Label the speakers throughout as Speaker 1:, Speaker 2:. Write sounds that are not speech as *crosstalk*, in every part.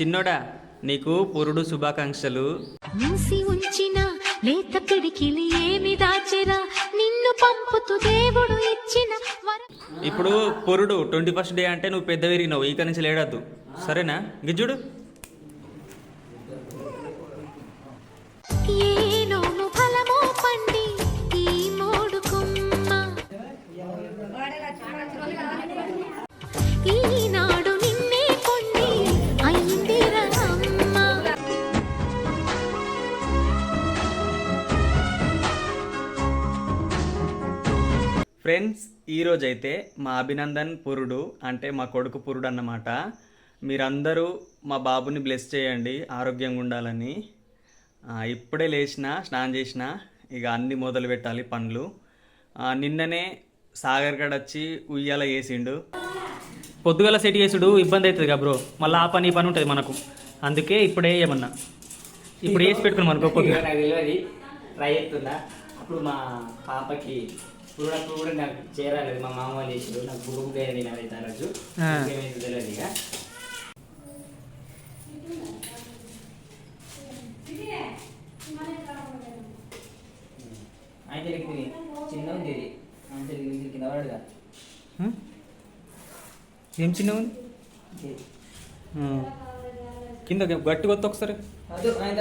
Speaker 1: చిన్నోడా నీకు పురుడు శుభాకాంక్షలు.
Speaker 2: మూసి ఉంచిన లేత పిడికిలి ఏమి దాచెరా? నిన్ను పంపుతూ దేవుడు ఇచ్చిన
Speaker 1: ఇప్పుడు పురుడు ట్వంటీ ఫస్ట్ డే అంటే నువ్వు పెద్ద విరిగినావు ఇక నుంచి లేడద్దు. సరేనా? గిజ్జుడు? ఫ్రెండ్స్ ఈరోజు అయితే మా అభినందన్ పురుడు అంటే మా కొడుకు పురుడు అన్నమాట. మీరందరూ మా బాబుని బ్లెస్ చేయండి ఆరోగ్యంగా ఉండాలని. ఇప్పుడే లేచిన స్నానం చేసిన ఇక అన్ని మొదలు పెట్టాలి పనులు. నిన్ననే సాగర్ గడ వచ్చి ఉయ్యాల వేసిండు. పొద్దుగల సెట్ చేసుడు ఇబ్బంది అవుతుంది కదా బ్రో. మళ్ళీ ఆ పని ఈ పని ఉంటుంది మనకు. అందుకే ఇప్పుడే ఏమన్నా. ఇప్పుడు వేసి పెట్టుకున్నాం అనుకో పొద్దుగా
Speaker 3: ట్రై అవుతుందా అప్పుడు మా పాపకి చూడప్పుడు కూడా నాకు చేరాలేదు. మా మామ వాళ్ళు చేసారు నాకు బుక్ అయింది నాదైతే ఆ రోజు.
Speaker 1: ఆ.
Speaker 3: ఏమైంది తెలియదు ఇక. తిని చిన్న ఉంది ఇది. కింద పడగా
Speaker 1: ఆ? ఏం చిన్న ఉంది? కింద గట్టి కొత్త ఒకసారి.
Speaker 3: అదు ఆయన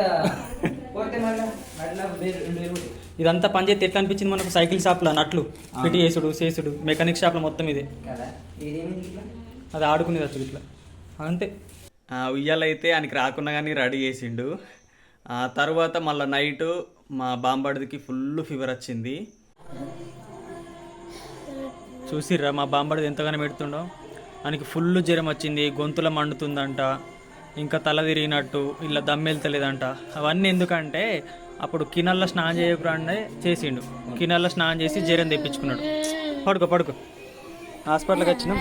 Speaker 3: పోతే మళ్ళీ మళ్ళీ వేరు రెండు వేలు ఉంటాయి.
Speaker 1: ఇదంతా పని చేస్తే ఎట్లా అనిపించింది మనకు? సైకిల్ షాప్లో నట్లు? ఫిట్ చేసుడు చేసుడు. మెకానిక్ షాప్లో మొత్తం ఇదే. అది ఆడుకునేది అసలు ఇట్లా. అంతే. ఉయ్యాలైతే ఆయనకి రాకున్నా కానీ రెడీ చేసిండు. ఆ తర్వాత మళ్ళీ నైట్ మా బాంబడికి ఫుల్ ఫీవర్ వచ్చింది. చూసిర్రా మా బాంబడిది ఎంతగానో పెడుతుండో. ఆయనకి ఫుల్ జ్వరం వచ్చింది గొంతులో మండుతుందంట ఇంకా తల తిరిగినట్టు ఇలా దమ్మెళ్తలేదంట. అవన్నీ ఎందుకంటే అప్పుడు కినల్లో స్నానం చేయకుండా చేసిండు కినల్లో స్నానం చేసి జ్వరం తెప్పించుకున్నాడు పడుకో పడుకో హాస్పిటల్కి వచ్చినాం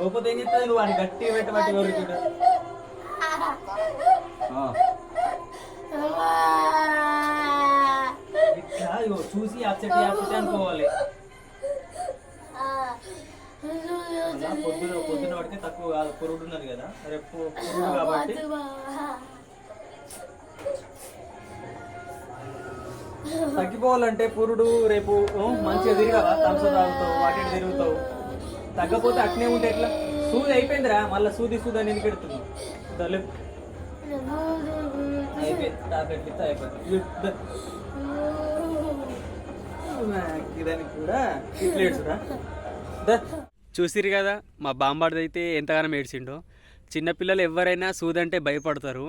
Speaker 1: లోపల ఏం చెప్తావు నువ్వు? గట్టిగా పెట్టబట్టి కోరుకుంటా చూసి అప్సెట్ అప్సెట్ అనుకోవాలి. పొద్దున పొద్దున పడితే తక్కువ కాదు. పురుడు ఉన్నది కదా రేపు పురుడు కాబట్టి. తగ్గిపోవాలంటే పురుడు రేపు ఓ, మంచిగా తిరగవా? తలస తాగుతావు అటు ఇటు తిరుగుతావు. తగ్గపోతే అట్నే ఉంటే ఎట్లా? సూది అయిపోయిందిరా మళ్ళీ సూది సూది అని ఎందుకు పెడుతున్నావు అయిపోయింది టాబ్లెట్ ఇస్తే ఇదానికి కూడా చూసిరు కదా మా బాంబాడిది అయితే ఎంతగానో ఏడ్చిండో. చిన్నపిల్లలు ఎవరైనా సూదంటే భయపడతారు.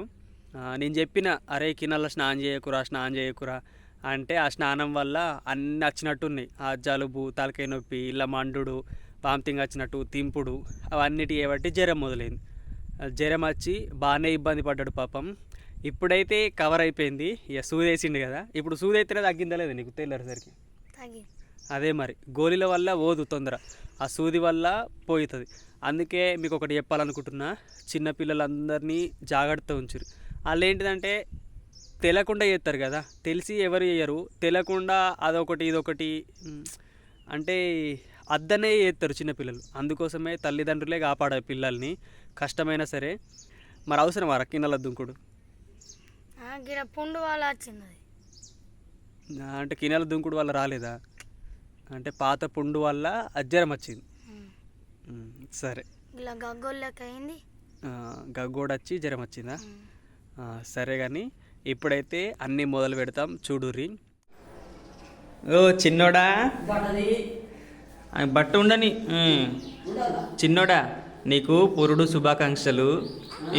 Speaker 1: నేను చెప్పిన అరే కినల్ల స్నానం చేయకురా స్నానం చేయకురా అంటే ఆ స్నానం వల్ల అన్నీ వచ్చినట్టున్నాయి ఆ జలుబు తలకాయ నొప్పి ఇళ్ళ మండుడు వామిటింగ్ వచ్చినట్టు తింపుడు అవన్నిటి బట్టి జ్వరం మొదలైంది. జ్వరం వచ్చి బాగానే ఇబ్బంది పడ్డాడు పాపం. ఇప్పుడైతే కవర్ అయిపోయింది. ఇక సూది వేసిండు కదా. ఇప్పుడు సూది అయితేనే తగ్గిందా లేదా నీకు తెల్లరిసరికి అదే మరి. గోళీల వల్ల ఓదు తొందర. ఆ సూది వల్ల పోతుంది అందుకే మీకు ఒకటి చెప్పాలనుకుంటున్నా. చిన్నపిల్లలందరినీ జాగ్రత్త ఉంచురు. వాళ్ళు ఏంటిదంటే తెలియకుండా చేస్తారు కదా. తెలిసి ఎవరు చేయరు. తెలియకుండా అదొకటి ఇదొకటి అంటే అద్దనే చేస్తారు చిన్నపిల్లలు. అందుకోసమే తల్లిదండ్రులే కాపాడాలి పిల్లల్ని కష్టమైనా సరే మరి అవసరం ఆ కిన్నెల దుంకుడు?
Speaker 4: గిడ పుండు వాళ్ళ వచ్చింది.
Speaker 1: అంటే కిన్నెల దుంకుడు వల్ల రాలేదా? అంటే పాత పుండు వల్ల అజ్జరం వచ్చింది. సరే.
Speaker 4: ఇలా గగ్గోళ్ళకి అయింది.
Speaker 1: ఆ, గగ్గోడు వచ్చి జ్వరం వచ్చిందా? సరే కానీ ఇప్పుడైతే అన్నీ మొదలు పెడతాం. చూడుర్రి. ఓ చిన్నోడా? బట్ట ఉండని. చిన్నోడా నీకు పురుడు శుభాకాంక్షలు.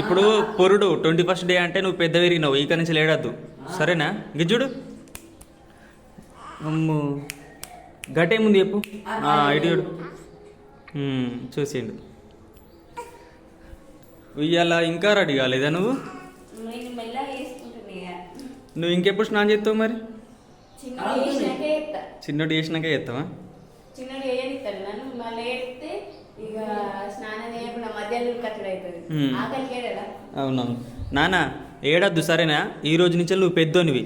Speaker 1: ఇప్పుడు పురుడు ట్వంటీ ఫస్ట్ డే అంటే నువ్వు పెద్ద విరిగినావు ఇక నుంచి లేడద్దు. సరేనా? గిజ్జుడు అమ్ము. గట్టేముంది చెప్పు? ఉమ్, చూసిండు. ఉయ్యాల ఇంకా రెడీ కాలేదా నువ్వు? నువ్వు ఇంకెప్పుడు స్నానం చేస్తావు మరి? చిన్నోడు చేసినాక చేస్తావా?
Speaker 5: చిన్నడు ఏడిస్తాడు నన్ను మళ్ళీ ఏడిస్తే ఇక స్నానం చేయకుండా మధ్యాహ్నం కట్టడు అవుతుంది. ఆకలికి ఏడా
Speaker 1: అవునవును. నాన్న ఏడద్దు సరేనా? ఈ రోజు నుంచి నువ్వు పెద్దోనివి.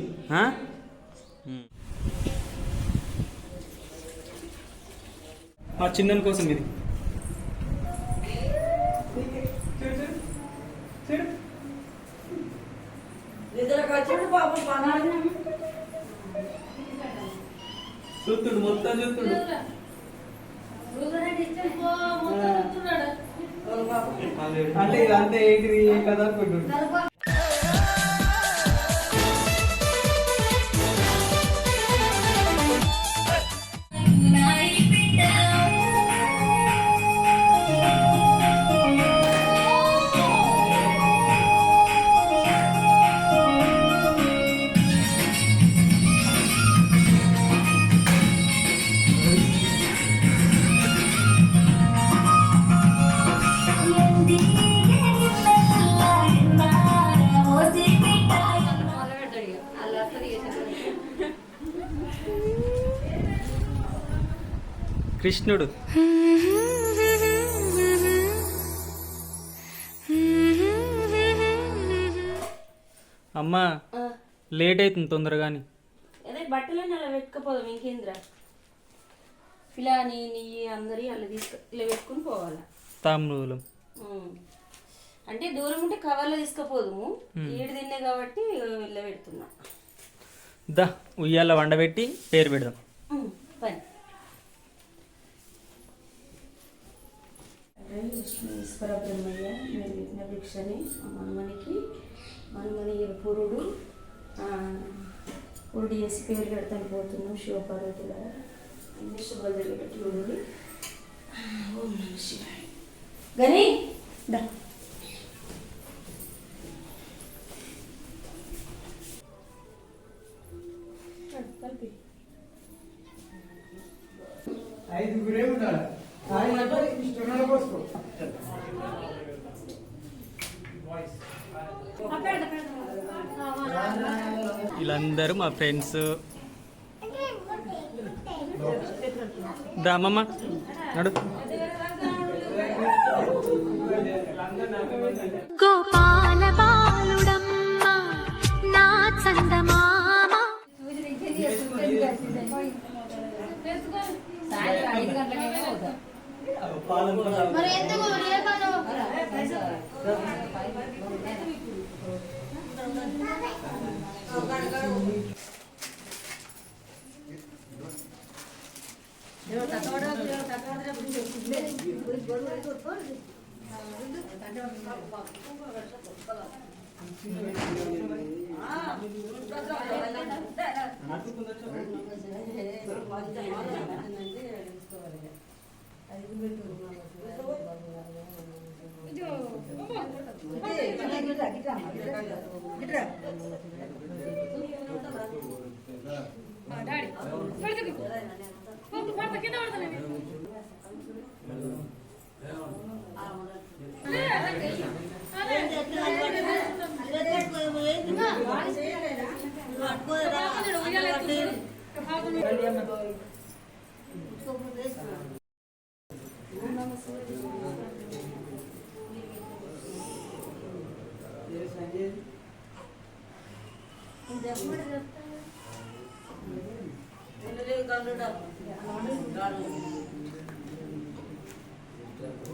Speaker 1: మా చిన్నని కోసం ఇది. చూస్తుడు మొత్తం చూస్తుడు. అంటే ఇదంతా ఏంటిది? కదా అనుకుంటుండు కృష్ణుడు. అమ్మా లేట్ అవుతుంది తొందరగాని.
Speaker 5: అదే బట్టలన్నీ అలా పెట్టుకపోదాం ఇంకేంద్రా? పిలాని నీ అందరి అలా తీసుకు ఇలా పెట్టుకుని పోవాలా?
Speaker 1: తామ్రూలం.
Speaker 5: అంటే దూరం ఉంటే కవర్లో తీసుకుపోదుము. ఏడు తిన్నే కాబట్టి ఇలా పెడుతున్నా.
Speaker 1: దా ఉయ్యాల వండబెట్టి పేరు పెడదాం.
Speaker 5: ఉమ్, పని ఈశ్వర బ్రహ్మయ్య నేను విఘ్న భిక్షని మనమనికి మనమని పురుడు ఆ, పురుడు చేసి పేరు పెడతాను పోతున్నాం శివపార్వతుల శుభాలు జరిగేటట్టు చూడండి. ఓం నమ శివాయ. గని దా.
Speaker 1: ఫ్రెండ్స్ దా అమ్మమ్మ. నడు.
Speaker 2: గోపాల బాలుడమ్మ నా చందమామ.
Speaker 4: మరి ఎందుకు? రేపను
Speaker 2: కుమ్మ ఉయ్యాల కోన జంపాల అమ్మ ఒళ్ళో నేను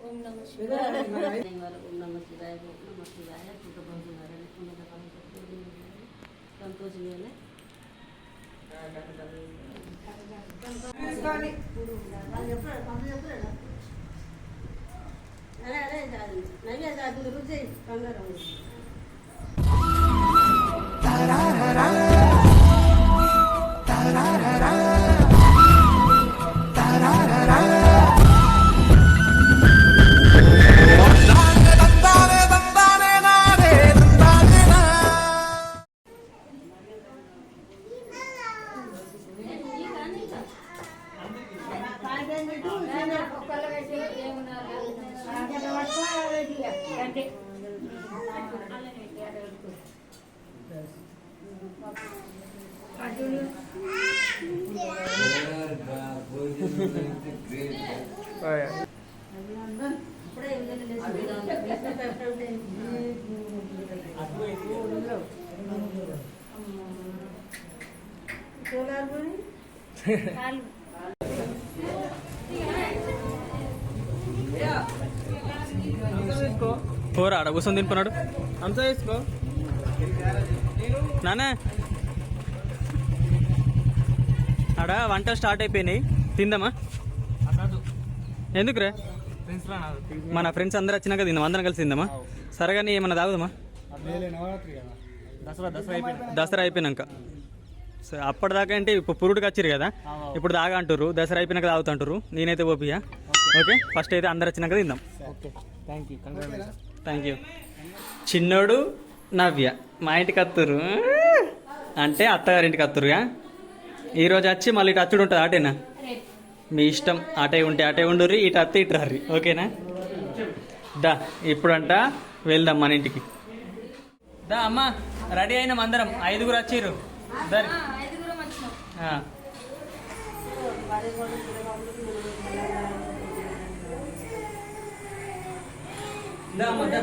Speaker 5: ఓం నమ శివాయ ఓం నమ శివాయ ఓం నమ శివాయ సంతోషం అదే అదే నవ్య అది రుచి కంగారు
Speaker 1: పోరా ఆడ కూర్చొని తినుకున్నాడు అంతా వేసుకో నానా ఆడ వంట స్టార్ట్ అయిపోయినాయి తిందామా? ఎందుకురా? మన ఫ్రెండ్స్ అందరు వచ్చినాక తిందాం అందరం కలిసి తిందామా? సరే కానీ ఏమన్నా తాగుదామా? దసరా అయిపోయినాక. సరే అప్పటిదాకా అంటే ఇప్పుడు పురుడుకి వచ్చిరు కదా? ఇప్పుడు తాగా అంటారు దసరా అయిపోయినాక తాగుతుంటారు నేనైతే ఓపియా. ఓకే? ఫస్ట్ అయితే అందరు వచ్చినాక తిందాం. థ్యాంక్ యూ చిన్నోడు నవ్య. మా ఇంటికి అత్తురు అంటే అత్తగారింటికి అత్తురుగా ఈరోజు వచ్చి మళ్ళీ ఇటు అచ్చుడు ఉంటుంది అటేనా? మీ ఇష్టం. అటే ఉంటే అటే ఉండుర్రి ఇటు అత్తే ఇటు రర్రి. ఓకేనా? దా ఇప్పుడంట వెళ్దాం మన ఇంటికి. దా అమ్మ రెడీ అయినాం అందరం. ఐదుగురు వచ్చిర్రు. దరి అమ్మ, దా,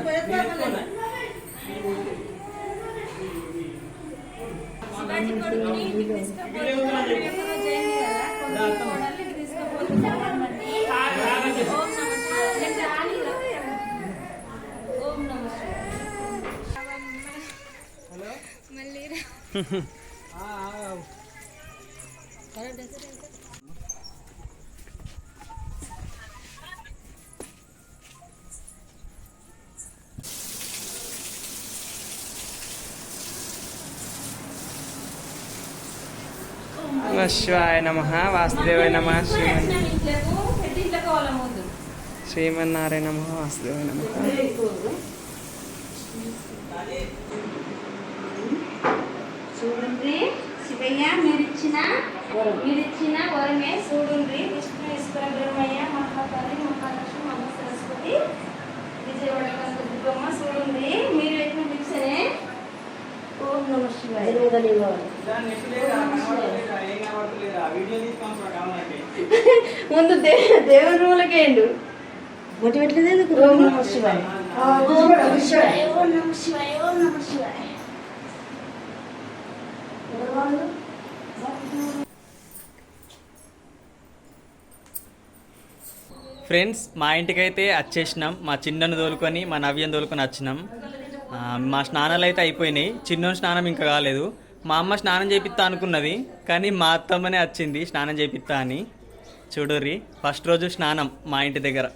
Speaker 6: శివాయ నమ వాసుదేవాయ నమ శ్రీమన్
Speaker 5: ఇంట్లకు పెట్టి ఇంట్లో కావాల ముందు
Speaker 6: శ్రీమన్నారాయణ నమ వాసుదేవాయ నమ
Speaker 5: చూడండి శివయ్య మీరిచ్చిన మీరిచ్చిన వరమే చూడండి విష్ణు ఈశ్వర బ్రహ్మయ్య మహాకాళి మహాలక్ష్మి మహా సరస్వతి విజయవాడ దుర్గమ్మ చూడండి మీరు పెట్టిన భిక్షనే ఓం నమ శివాయ. *laughs* ముందు దే- దేవుని రూలకేండు మొట్టి పెట్టలేదు ఎందుకు? ఓం నమ శివాయ. ఓం నమ శివాయ ఓం నమ శివాయ ఓం నమ శివాయ.
Speaker 1: ఫ్రెండ్స్ మా ఇంటికైతే వచ్చేసినాం మా చిన్నను తోలుకొని మా నవ్యం తోలుకొని వచ్చినాం. మా స్నానాలు అయితే అయిపోయినాయి. చిన్న స్నానం ఇంకా కాలేదు. మా అమ్మ స్నానం చేపిస్తా అనుకున్నది కానీ మా అత్తమ్మనే వచ్చింది స్నానం చేపిస్తా అని. చూడుర్రి ఫస్ట్ రోజు స్నానం మా ఇంటి దగ్గర.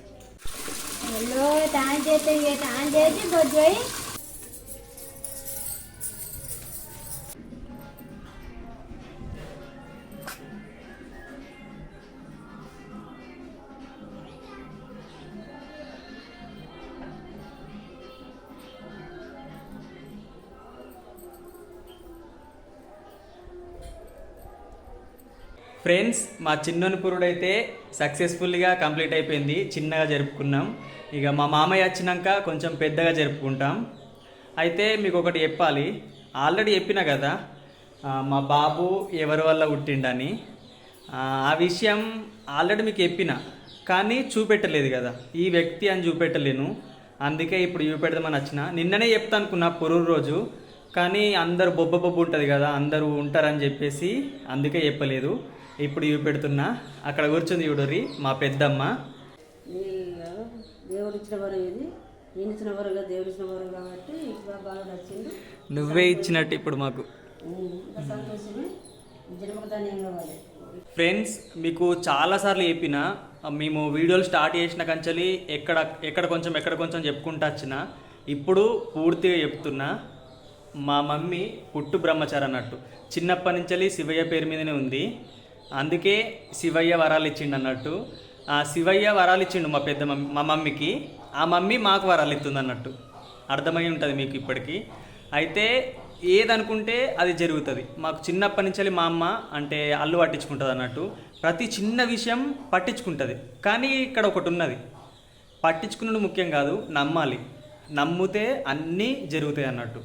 Speaker 1: ఫ్రెండ్స్ మా చిన్నోని పురుడు అయితే సక్సెస్ఫుల్గా కంప్లీట్ అయిపోయింది. చిన్నగా జరుపుకున్నాం. ఇక మా మామయ్య వచ్చినాక కొంచెం పెద్దగా జరుపుకుంటాం. అయితే మీకు ఒకటి చెప్పాలి. ఆల్రెడీ చెప్పిన కదా మా బాబు ఎవరి వల్ల పుట్టిండని. ఆ విషయం ఆల్రెడీ మీకు చెప్పిన కానీ చూపెట్టలేదు కదా. ఈ వ్యక్తి అని చూపెట్టలేను. అందుకే ఇప్పుడు చూపెడదామని వచ్చిన. నిన్ననే చెప్తా అనుకున్నా పొరుగు రోజు కానీ అందరు బొబ్బ బొబ్బు ఉంటుంది కదా అందరూ ఉంటారని చెప్పేసి అందుకే చెప్పలేదు. ఇప్పుడు చూపెడుతున్నా అక్కడ కూర్చుంది చూడరి మా పెద్దమ్మ.
Speaker 7: వీళ్ళు దేవుడు ఇచ్చిన వరం ఇది. నేను ఇచ్చిన దేవుడు ఇచ్చిన వరం కాబట్టి బాగా నచ్చింది.
Speaker 1: నువ్వే ఇచ్చినట్టు ఇప్పుడు మాకు.
Speaker 7: సంతోషమే.
Speaker 1: ఫ్రెండ్స్ మీకు చాలాసార్లు చెప్పిన మేము వీడియోలు స్టార్ట్ చేసిన కంచెలి ఎక్కడ ఎక్కడ కొంచెం ఎక్కడ కొంచెం చెప్పుకుంటా వచ్చిన. ఇప్పుడు పూర్తిగా చెప్తున్నా మా మమ్మీ పుట్టు బ్రహ్మచారి అన్నట్టు. చిన్నప్పటి నుంచి శివయ్య పేరు మీదనే ఉంది. అందుకే శివయ్య వరాలు ఇచ్చిండు అన్నట్టు. ఆ శివయ్య వరాలు ఇచ్చిండు మా పెద్ద మమ్మీ మా మమ్మీకి. ఆ మమ్మీ మాకు వరాలు ఇస్తుంది అన్నట్టు. అర్థమై ఉంటుంది మీకు ఇప్పటికీ. అయితే ఏదనుకుంటే అది జరుగుతుంది. మాకు చిన్నప్పటి నుంచి మా అమ్మ అంటే అల్లు పట్టించుకుంటుంది అన్నట్టు. ప్రతి చిన్న విషయం పట్టించుకుంటుంది. కానీ ఇక్కడ ఒకటి ఉన్నది. పట్టించుకున్నది ముఖ్యం కాదు నమ్మాలి. నమ్మితే అన్నీ జరుగుతాయి అన్నట్టు.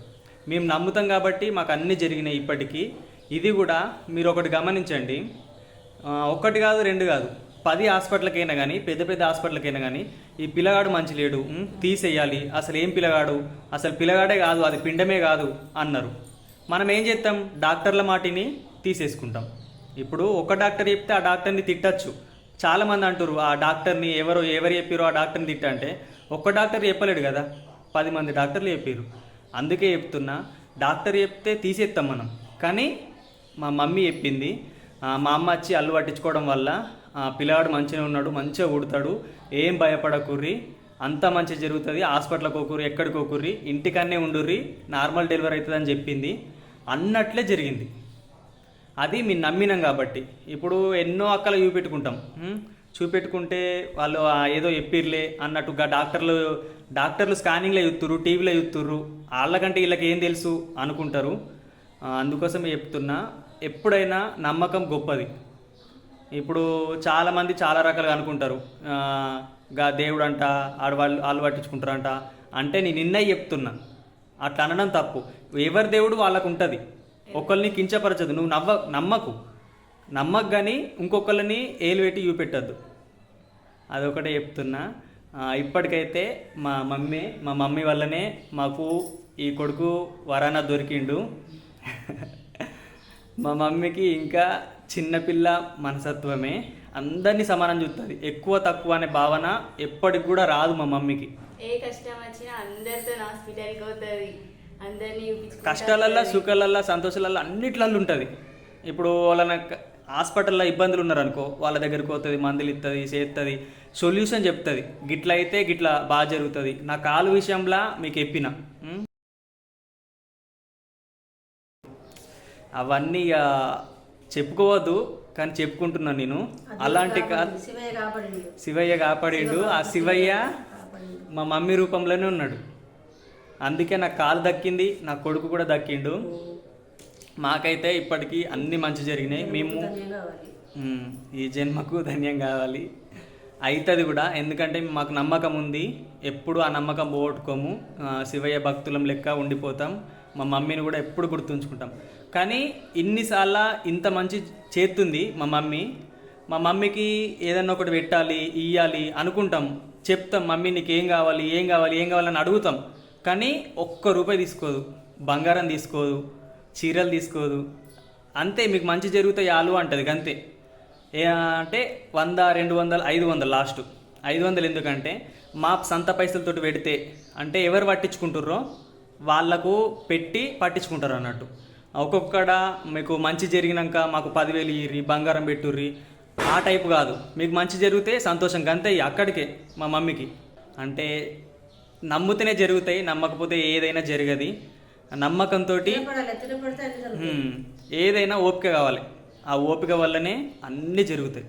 Speaker 1: మేము నమ్ముతాం కాబట్టి మాకు అన్నీ జరిగినాయి ఇప్పటికీ. ఇది కూడా మీరు ఒకటి గమనించండి. ఒక్కటి కాదు రెండు కాదు. పది హాస్పిటల్కైనా కానీ పెద్ద పెద్ద హాస్పిటల్కైనా కానీ ఈ పిల్లగాడు మంచి లేడు తీసేయాలి అసలు ఏం పిల్లగాడు అసలు పిల్లగాడే కాదు అది పిండమే కాదు అన్నారు. మనం ఏం చేస్తాం డాక్టర్ల మాటిని తీసేసుకుంటాం. ఇప్పుడు ఒక డాక్టర్ చెప్తే ఆ డాక్టర్ని తిట్టచ్చు. చాలామంది అంటారు ఆ డాక్టర్ని ఎవరు ఎవరు చెప్పారో ఆ డాక్టర్ని తిట్టంటే ఒక్క డాక్టర్ చెప్పలేడు కదా. పది మంది డాక్టర్లు చెప్పారు అందుకే చెప్తున్నా డాక్టర్ చెప్తే తీసేస్తాం మనం. కానీ మా మమ్మీ చెప్పింది మా అమ్మ వచ్చి అల్లు పట్టించుకోవడం వల్ల పిల్లవాడు మంచిగా ఉన్నాడు మంచిగా ఉడతాడు ఏం భయపడకుర్రి అంతా మంచి జరుగుతుంది హాస్పిటల్కి ఒకరి ఎక్కడికి ఒకరి ఇంటికన్నే ఉండుర్రి నార్మల్ డెలివరీ అవుతుందని చెప్పింది. అన్నట్లే జరిగింది. అది మేము నమ్మినాం కాబట్టి. ఇప్పుడు ఎన్నో అక్కలు చూపెట్టుకుంటాం. చూపెట్టుకుంటే వాళ్ళు ఏదో చెప్పిర్లే అన్నట్టుగా డాక్టర్లు డాక్టర్లు స్కానింగ్లో చూస్తుర్రు టీవీలో చూస్తుర్రు వాళ్ళకంటే వీళ్ళకి ఏం తెలుసు అనుకుంటారు. అందుకోసమే చెప్తున్నా. ఎప్పుడైనా నమ్మకం గొప్పది. ఇప్పుడు చాలామంది చాలా రకాలుగా అనుకుంటారు. గా దేవుడు అంట ఆడవాళ్ళు వాళ్ళు పట్టించుకుంటారంట. అంటే నేను నిన్న చెప్తున్నా. అట్లా అనడం తప్పు. ఎవరి దేవుడు వాళ్ళకు ఉంటుంది ఒకళ్ళని కించపరచదు. నువ్వు నవ్వ నమ్మకు. నమ్మకు కానీ ఇంకొకళ్ళని ఏలువెట్టి చూపెట్టద్దు. అదొకటే చెప్తున్నా. ఇప్పటికైతే మా మమ్మీ మా మమ్మీ వల్లనే మాకు ఈ కొడుకు వరాన దొరికిండు. మా మమ్మీకి ఇంకా చిన్నపిల్ల మనసత్వమే అందరినీ సమానం చూస్తుంది ఎక్కువ తక్కువ అనే భావన ఎప్పటికి కూడా రాదు మా మమ్మీకి.
Speaker 8: ఏ కష్టం వచ్చినా అందరితో హాస్పిటల్కి పోతుంది. అందరినీ
Speaker 1: కష్టాలల్లో. సుఖాలల్లో సంతోషాలల్లో అన్నిట్లలో ఉంటుంది. ఇప్పుడు వాళ్ళని హాస్పిటల్లో ఇబ్బందులు ఉన్నారనుకో వాళ్ళ దగ్గరికి పోతుంది మందులు ఇస్తుంది చేస్తుంది సొల్యూషన్ చెప్తుంది. గిట్ల అయితే గిట్ల బాగా జరుగుతుంది. నా కాలు విషయంలో మీకు చెప్పిన. అవన్నీ చెప్పుకోవద్దు కానీ చెప్పుకుంటున్నాను నేను. అలాంటి కా
Speaker 7: శివయ్య కాపాడిండు.
Speaker 1: ఆ శివయ్య మా మమ్మీ రూపంలోనే ఉన్నాడు. అందుకే నా కాలు దక్కింది నా కొడుకు కూడా దక్కిండు. మాకైతే ఇప్పటికీ అన్ని మంచి జరిగినాయి. మేము ఈ జన్మకు ధన్యం కావాలి. అవుతుంది కూడా ఎందుకంటే మాకు నమ్మకం ఉంది. ఎప్పుడు ఆ నమ్మకం పోగొట్టుకోము. శివయ్య భక్తులం లెక్క ఉండిపోతాం. మా మమ్మీని కూడా ఎప్పుడు గుర్తుంచుకుంటాం. కానీ ఇన్నిసార్లు ఇంత మంచి చేస్తుంది మా మమ్మీ. మా మమ్మీకి ఏదన్నా ఒకటి పెట్టాలి ఇయ్యాలి అనుకుంటాం. చెప్తాం మమ్మీ నీకు ఏం కావాలి ఏం కావాలి ఏం కావాలని అడుగుతాం. కానీ ఒక్క రూపాయి తీసుకోదు. బంగారం తీసుకోదు చీరలు తీసుకోదు. అంతే మీకు మంచి జరుగుతాయి ఆలు అంటది అంతే ఏ అంటే వంద రెండు వందలు ఐదు వందలు లాస్ట్. ఐదు వందలు ఎందుకంటే మా సంత పైసలతోటి పెడితే అంటే ఎవరు పట్టించుకుంటుర్రో? వాళ్ళకు పెట్టి పట్టించుకుంటారు అన్నట్టు. ఒక్కొక్కడ మీకు మంచి జరిగినాక మాకు పదివేలు ఇయ్యి బంగారం పెట్టుర్రి ఆ టైపు కాదు. మీకు మంచి జరిగితే సంతోషం అంతే అక్కడికే మా మమ్మీకి. అంటే నమ్ముతేనే జరుగుతాయి నమ్మకపోతే ఏదైనా జరగది. నమ్మకంతో. ఏదైనా ఓపిక కావాలి. ఆ ఓపిక వల్లనే అన్నీ జరుగుతాయి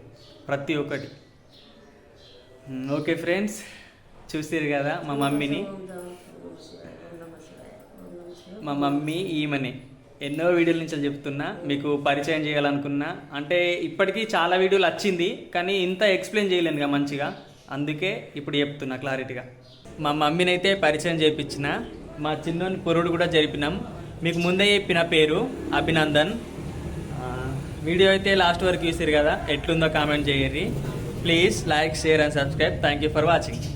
Speaker 1: ప్రతి ఒక్కటి. ఓకే ఫ్రెండ్స్ చూసారు కదా మా మమ్మీని. మా మమ్మీ ఈమెనే. ఎన్నో వీడియోల నుంచి చెప్తున్నా మీకు పరిచయం చేయాలనుకున్నా. అంటే ఇప్పటికీ చాలా వీడియోలు వచ్చింది కానీ ఇంత ఎక్స్ప్లెయిన్ చేయలేనుగా మంచిగా. అందుకే ఇప్పుడు చెప్తున్నా క్లారిటీగా మా మమ్మీని అయితే పరిచయం చేయించిన మా చిన్నోని పొరుడు కూడా జరిపినాం. మీకు ముందే చెప్పిన పేరు అభినందన్. వీడియో అయితే లాస్ట్ వరకు చూసారు కదా ఎట్లుందో comment చేయర్రి please like share and subscribe thank you for watching